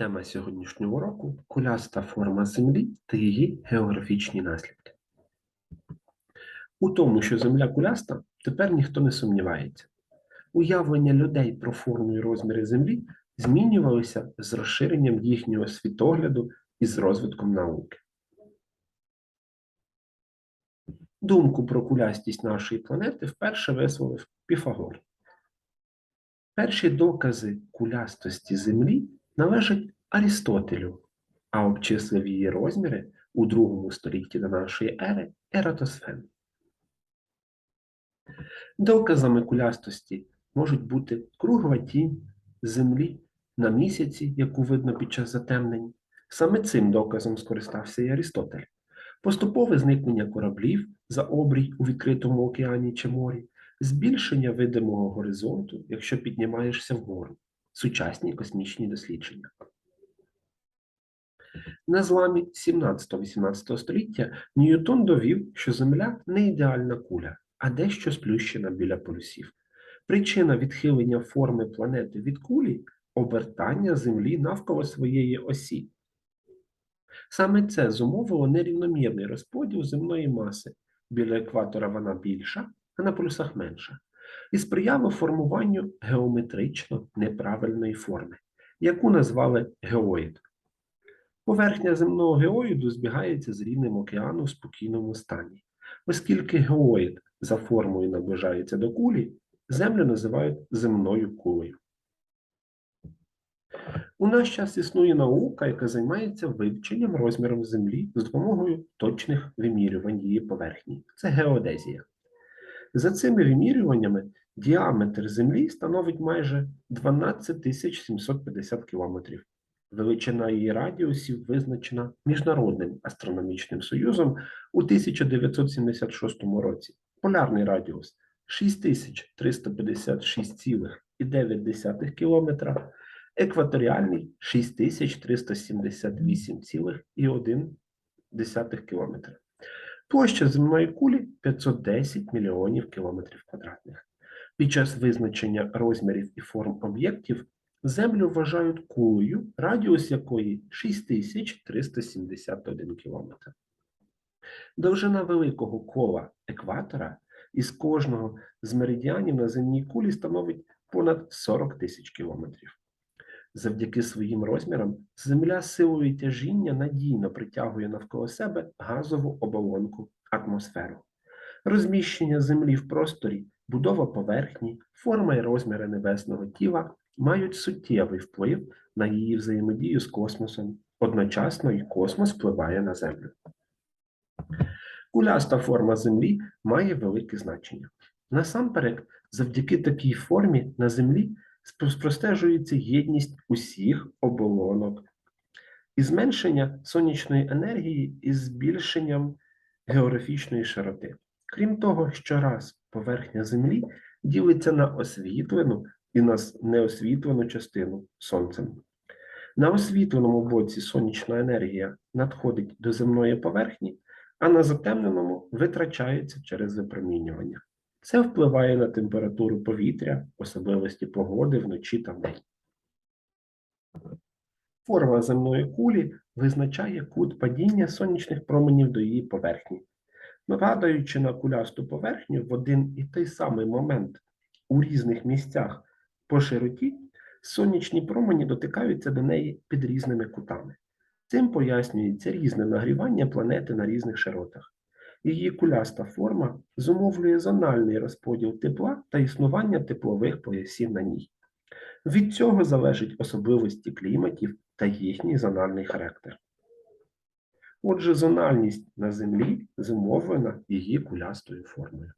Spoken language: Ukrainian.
Тема сьогоднішнього уроку куляста форма Землі та її географічні наслідки. У тому, що Земля куляста, тепер ніхто не сумнівається. Уявлення людей про форму і розміри Землі змінювалися з розширенням їхнього світогляду і з розвитком науки. Думку про кулястість нашої планети вперше висловив Піфагор. Перші докази кулястості Землі належать Арістотелю, а обчислив її розміри у другому столітті до нашої ери Ератосфен. Доказами кулястості можуть бути кругла тінь Землі на місяці, яку видно під час затемнень. Саме цим доказом скористався і Арістотель. Поступове зникнення кораблів за обрій у відкритому океані чи морі, збільшення видимого горизонту, якщо піднімаєшся вгору, сучасні космічні дослідження. На зламі 17-18 століття Ньютон довів, що Земля не ідеальна куля, а дещо сплющена біля полюсів. Причина відхилення форми планети від кулі обертання Землі навколо своєї осі. Саме це зумовило нерівномірний розподіл земної маси. Біля екватора вона більша, а на полюсах менша, і сприяло формуванню геометрично неправильної форми, яку назвали геоїд. Поверхня земного геоїду збігається з рівнем океану в спокійному стані. Оскільки геоїд за формою наближається до кулі, землю називають земною кулею. У наш час існує наука, яка займається вивченням розміром Землі з допомогою точних вимірювань її поверхні. Це геодезія. За цими вимірюваннями діаметр Землі становить майже 12 750 кілометрів. Величина її радіусів визначена Міжнародним астрономічним союзом у 1976 році. Полярний радіус 6356,9 км, екваторіальний 6378,1 км. Площа земної кулі 510 мільйонів кілометрів квадратних. Під час визначення розмірів і форм об'єктів Землю вважають кулею, радіус якої 6371 км. Довжина великого кола екватора із кожного з меридіанів на земній кулі становить понад 40 тисяч кілометрів. Завдяки своїм розмірам Земля силою тяжіння надійно притягує навколо себе газову оболонку атмосферу. Розміщення Землі в просторі, будова поверхні, форма і розміри небесного тіла мають суттєвий вплив на її взаємодію з космосом. Одночасно і космос впливає на Землю. Куляста форма Землі має велике значення. Насамперед, завдяки такій формі на Землі спостежується єдність усіх оболонок і зменшення сонячної енергії із збільшенням географічної широти. Крім того, щораз поверхня Землі ділиться на освітлену і на неосвітлену частину сонцем. На освітленому боці сонячна енергія надходить до земної поверхні, а на затемненому витрачається через випромінювання. Це впливає на температуру повітря, особливості погоди вночі та вдень. Форма земної кулі визначає кут падіння сонячних променів до її поверхні. Падаючи на кулясту поверхню в один і той самий момент у різних місцях по широті, сонячні промені дотикаються до неї під різними кутами. Цим пояснюється різне нагрівання планети на різних широтах. Її куляста форма зумовлює зональний розподіл тепла та існування теплових поясів на ній. Від цього залежать особливості кліматів та їхній зональний характер. Отже, зональність на Землі зумовлена її кулястою формою.